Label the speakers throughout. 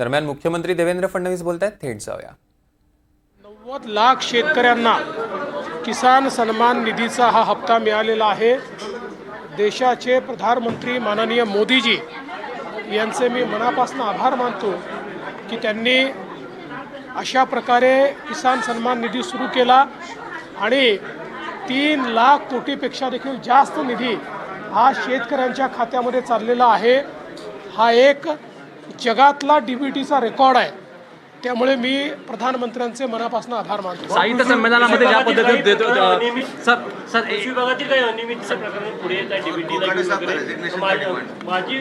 Speaker 1: दरम्यान मुख्यमंत्री देवेंद्र फडणवीस बोलत आहेत थेट जाऊया.
Speaker 2: नव्वद लाख शेतकऱ्यांना किसान सन्मान निधीचा हा हप्ता मिळालेला आहे. देशाचे प्रधानमंत्री माननीय मोदीजी यांचे मी मनापासून आभार मानतो की त्यांनी अशा प्रकारे किसान सन्मान निधी सुरू केला आणि तीन लाख कोटीपेक्षा देखील जास्त निधी हा शेतकऱ्यांच्या खात्यामध्ये चाललेला आहे. हा एक जगातला डी बी टीचा रेकॉर्ड आहे. त्यामुळे मी प्रधानमंत्र्यांचे मनापासून आभार मानतो.
Speaker 3: साहित्य संमेलनामध्ये ज्या पद्धतीने देतो अ, सर सर
Speaker 4: कृषी विभागातील काही अनियमितता प्रकरण पुढे येत आहे डीबीटीला माझी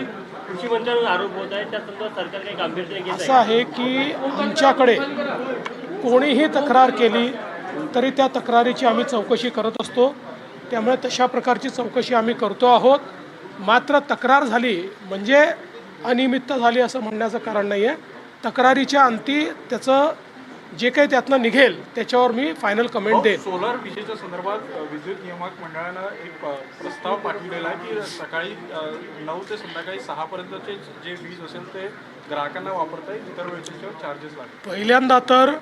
Speaker 4: कृषी मंत्र्यांवर आरोप होत आहे. त्या संदर्भात सरकार काही गांभीर्याने घेत
Speaker 2: असं आहे की आमच्याकडे कोणीही तक्रार केली तरी त्या तक्रारीची आम्ही चौकशी करत असतो. त्यामुळे तशा प्रकारची चौकशी आम्ही करतो आहोत. मात्र तक्रार झाली म्हणजे अनियमितता झाली असं म्हणण्याचं कारण नाही आहे तक्रारीच्या अंती त्याचं जे काही त्यातनं निघेल त्याच्यावर मी फायनल कमेंट देईन.
Speaker 5: सोलर विजेच्या संदर्भात विद्युत नियामक मंडळानं एक प्रस्ताव पाठवलेला आहे की सकाळी नऊ ते संध्याकाळी सहापर्यंतचे जे वीज असेल ते ग्राहकांना वापरता येईल इतर वेळेचे त्याच्यावर चार्जेस लागतील.
Speaker 2: पहिल्यांदा तर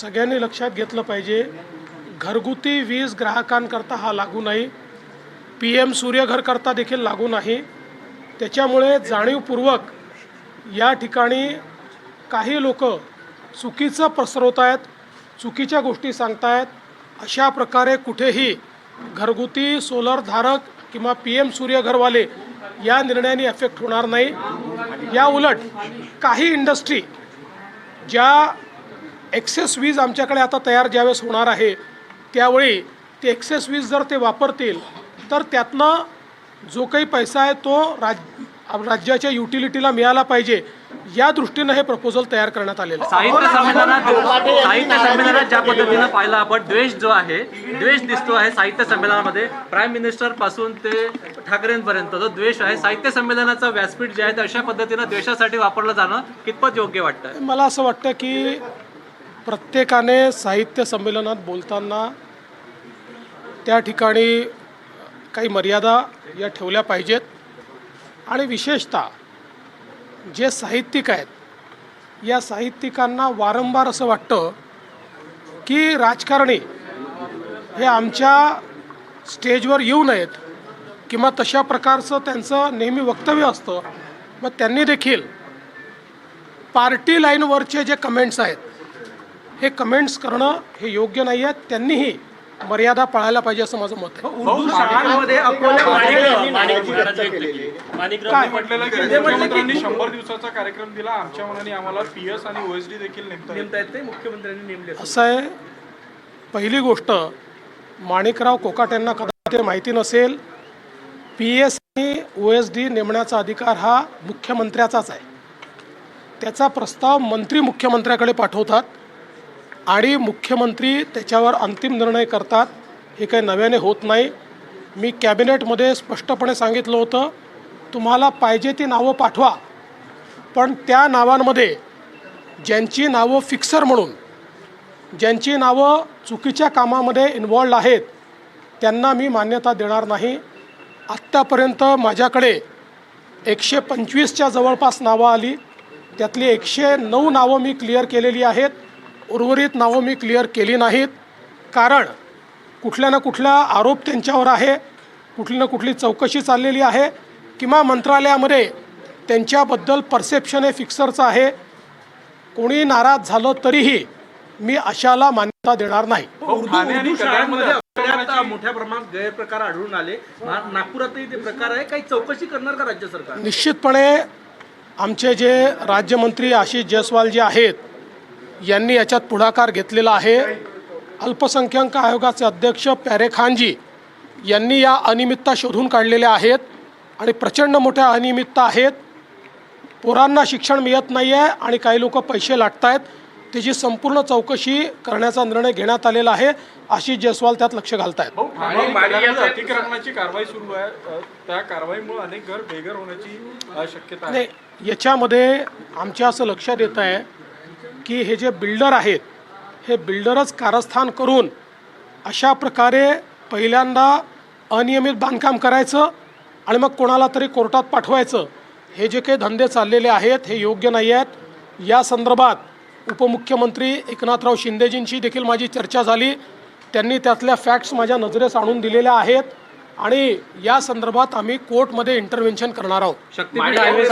Speaker 2: सगळ्यांनी लक्षात घेतलं पाहिजे घरगुती वीज ग्राहकांकरता हा लागू नाही. पी एम सूर्यघरकरता देखील लागू नाही. त्याच्यामुळे जाणीवपूर्वक या ठिकाणी काही लोक चुकीचं पसरवत आहेत चुकीच्या गोष्टी सांगतायत. अशा प्रकारे कुठेही घरगुती सोलर धारक किंवा पी एम सूर्यघरवाले या निर्णयाने अफेक्ट होणार नाही. या उलट काही इंडस्ट्री ज्या एक्सेस वीज आमच्याकडे आता तयार ज्यावेळेस होणार आहे त्यावेळी ते एक्सेस वीज जर ते वापरतील तर त्यातनं जो काही पैसा आहे तो राज राज्याच्या युटिलिटीला मिळाला पाहिजे. या दृष्टीनं हे प्रपोजल तयार करण्यात आलेलं आहे.
Speaker 3: साहित्य संमेलनात साहित्य संमेलनात ज्या पद्धतीनं पाहिलं आपण द्वेष जो आहे द्वेष दिसतो आहे साहित्य संमेलनामध्ये. प्राईम मिनिस्टरपासून ते ठाकरेंपर्यंत जो द्वेष आहे साहित्य संमेलनाचं व्यासपीठ जे आहे ते अशा पद्धतीनं द्वेषासाठी वापरलं जाणं कितपत योग्य वाटतं?
Speaker 2: मला असं वाटतं की प्रत्येकाने साहित्य संमेलनात बोलताना त्या ठिकाणी काही मर्यादा या ठेवल्या पाहिजेत. आणि विशेषतः जे साहित्यिक आहेत या साहित्यिकांना वारंवार असं वाटतं की राजकारणी हे आमच्या स्टेजवर येऊ नयेत किंवा तशा प्रकारचं त्यांचं नेहमी वक्तव्य असतं. मग त्यांनी देखील पार्टी लाईनवरचे जे कमेंट्स आहेत हे कमेंट्स करणं हे योग्य नाही आहे त्यांनीही मर्यादा पाळायला पाहिजे असं माझं मत आहे.
Speaker 3: उर्दू शाळांमध्ये
Speaker 4: माणिकराव
Speaker 5: की मुख्यमंत्र्यांनी शंभर दिवसाचा कार्यक्रम दिला आमच्या मनाने आम्हाला पी एस आणि ओएसडी देखील नेमता येईल.
Speaker 3: नेमतायत ते मुख्यमंत्र्यांनी नेमले
Speaker 2: असं आहे पहिली गोष्ट माणिकराव कोकाट यांना कदाचित ते माहिती नसेल पी एस आणि ओ एस डी नेमण्याचा अधिकार हा मुख्यमंत्र्याचाच आहे. त्याचा प्रस्ताव मंत्री मुख्यमंत्र्याकडे पाठवतात. आणि मुख्यमंत्री त्याच्यावर अंतिम निर्णय करतात हे काही नव्याने होत नाही. मी कॅबिनेटमध्ये स्पष्टपणे सांगितलं होतं तुम्हाला पाहिजे ती नावं पाठवा. पण त्या नावांमध्ये ज्यांची नावं फिक्सर म्हणून ज्यांची नावं चुकीच्या कामामध्ये इन्वॉल्ड आहेत त्यांना मी मान्यता देणार नाही. आत्तापर्यंत माझ्याकडे एकशे पंचवीसच्या जवळपास नावं आली. त्यातली एकशे नऊ नावं मी क्लिअर केलेली आहेत. उर्वरित नावं मी क्लिअर केली नाहीत. कारण कुठल्या ना कुठला आरोप त्यांच्यावर आहे. कुठली ना कुठली चौकशी चाललेली आहे. किंवा मंत्रालयामध्ये त्यांच्याबद्दल परसेप्शन हे फिक्सरचं आहे. कोणी नाराज झालं तरीही मी अशाला मान्यता देणार नाही.
Speaker 3: अकोल्यात मोठ्या प्रमाणात गैरप्रकार आढळून आले. नागपुरातही ते प्रकार आहे. काही चौकशी करणार का राज्य सरकार?
Speaker 2: निश्चितपणे आमचे जे राज्यमंत्री आशिष जयस्वाल जे आहेत यांनी याच्यात पुढाकार घेतलेला आहे. अल्पसंख्याक आयोगाचे अध्यक्ष प्यारे खानजी यांनी या अनियमितता शोधून काढलेल्या आहेत आणि प्रचंड मोठ्या अनियमितता आहेत. पोरांना शिक्षण मिळत नाही आहे आणि काही लोक पैसे लाटत आहेत त्याची संपूर्ण चौकशी करण्याचा निर्णय घेण्यात आलेला आहे. आशिष जयस्वाल त्यात लक्ष घालत आहेत
Speaker 5: अतिक्रमणाची कारवाई सुरू आहे. त्या कारवाईमुळे अनेक घर बेघर होण्याची शक्यता आहे.
Speaker 2: नाही याच्यामध्ये आमच्या असं लक्षात येत आहे की हे जे बिल्डर आहेत हे बिल्डरच कारस्थान करून अशा प्रकारे पहिल्यांदा अनियमित बांधकाम करायचं आणि मग कोणाला तरी कोर्टात पाठवायचं हे जे काही धंदे चाललेले आहेत हे योग्य नाही आहेत. या संदर्भात उपमुख्यमंत्री एकनाथराव शिंदेजींशी देखील माझी चर्चा झाली. त्यांनी त्यातल्या फॅक्ट्स माझ्या नजरेस आणून दिलेल्या आहेत. आणि या संदर्भात आम्ही कोर्टमध्ये इंटरव्हेन्शन करणार आहोत.
Speaker 3: शक्तीपीठ हायवे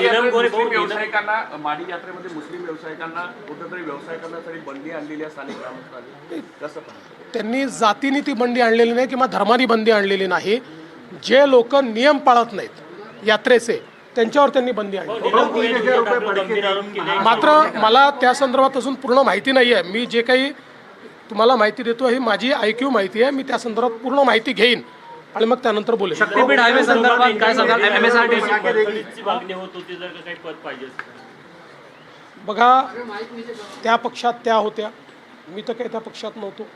Speaker 4: नीलम गोरे भाऊ,
Speaker 6: मुस्लिम व्यावसायिकांना माडी यात्रेमध्ये मुस्लिम व्यावसायिकांना कुठेतरी व्यवसाय करण्यासाठी बंदी आणलेली आहे स्थानिक ग्रामस्थांनी. कसं पाहता
Speaker 2: त्यांनी जातीने ती बंदी आणलेली नाही किंवा धर्मानी बंदी आणलेली नाही. जे लोक नियम पाळत नाहीत यात्रेचे त्यांच्यावर त्यांनी बंदी आणली. मात्र मला त्या संदर्भात अजून पूर्ण माहिती नाही आहे मी जे काही तुम्हाला माहिती देतो ही माझी ऐक्यू माहिती आहे. मी त्या संदर्भात पूर्ण माहिती घेईन. आणि मग त्यानंतर बोलेन
Speaker 3: शक्तीपीठ हायवे संदर्भात काय सांगाल? एम एस आर टी
Speaker 4: पोलीसची मागणी होत होती जर का काही पद पाहिजे असेल.
Speaker 2: बघा त्या पक्षात त्या होत्या. मी तर काही त्या पक्षात नव्हतो.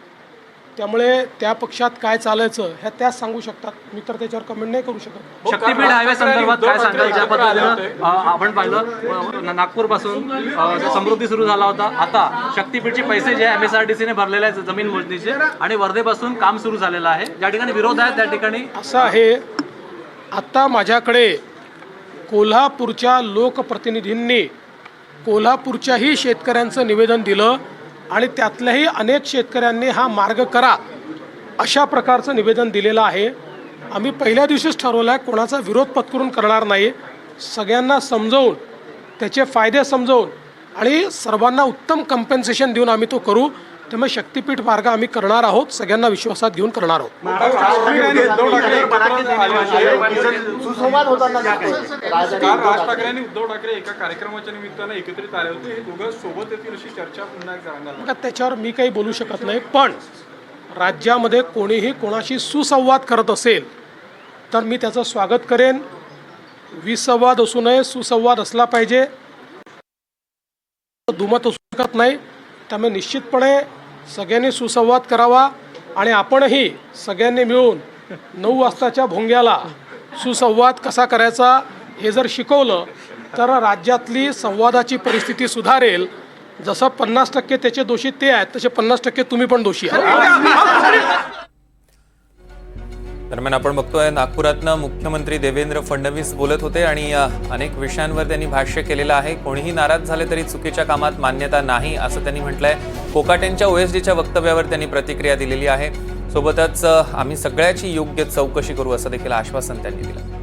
Speaker 2: त्यामुळे त्या पक्षात काय चालायचं ह्या त्याच सांगू शकतात. मी तर त्याच्यावर कमेंट नाही करू शकत.
Speaker 3: शक्तीपीठ हायवे संदर्भात काय सांगाल? ज्या पद्धतीनं आपण पाहिलं नागपूरपासून समृद्धी सुरू झाला होता. आता शक्तीपीठचे पैसे जे एम एस आर टी सीने भरलेले आहेत जमीन मोजणीचे आणि वर्धेपासून काम सुरू झालेलं आहे. ज्या ठिकाणी विरोध आहे त्या ठिकाणी
Speaker 2: असं आहे. आत्ता माझ्याकडे कोल्हापूरच्या लोकप्रतिनिधींनी कोल्हापूरच्याही शेतकऱ्यांचं निवेदन दिलं. आणि त्यातल्याही अनेक शेतकऱ्यांनी हा मार्ग करा अशा प्रकारचं निवेदन दिलेलं आहे. आम्ही पहिल्या दिवशीच ठरवलं आहे कोणाचा विरोध पत्करून करणार नाही. सगळ्यांना समजवून त्याचे फायदे समजवून आणि सर्वांना उत्तम कम्पेन्सेशन देऊन आम्ही तो करू. त्यामुळे शक्तीपीठ मार्ग आम्ही करणार आहोत सगळ्यांना विश्वासात घेऊन करणार आहोत.
Speaker 5: उद्धव ठाकरे एकत्र आले होते. काल राज ठाकरे आणि उद्धव ठाकरे एका कार्यक्रमाच्या निमित्तानं एकत्रित आले होते. हे दोघं सोबत येतील अशी चर्चा पुन्हा एकदा रंगाला
Speaker 2: बघा त्याच्यावर मी काही बोलू शकत नाही पण राज्यामध्ये कोणीही कोणाशी सुसंवाद करत असेल तर मी त्याचं स्वागत करेन. विसंवाद असू नये सुसंवाद असला पाहिजे. दुमत असू शकत नाही. त्यामुळे निश्चितपणे सगळ्यांनी सुसंवाद करावा आणि आपणही सगळ्यांनी मिळून नऊ वाजताच्या भोंग्याला सुसंवाद कसा करायचा हे जर शिकवलं तर राज्यातली संवादाची परिस्थिती सुधारेल. जसं पन्नास टक्के त्याचे दोषी ते आहेत तसे पन्नास टक्के तुम्ही पण दोषी आहात.
Speaker 1: दरम्यान आपण बघतोय नागपुरातनं मुख्यमंत्री देवेंद्र फडणवीस बोलत होते आणि अनेक विषयांवर त्यांनी भाष्य केलेलं आहे. कोणीही नाराज झाले तरी चुकीच्या कामात मान्यता नाही असं त्यांनी म्हटलंय. कोकाटेंच्या ओएसडीच्या वक्तव्यावर त्यांनी प्रतिक्रिया दिलेली आहे. सोबतच आम्ही सगळ्याची योग्य चौकशी करू असं देखील आश्वासन त्यांनी दिलं.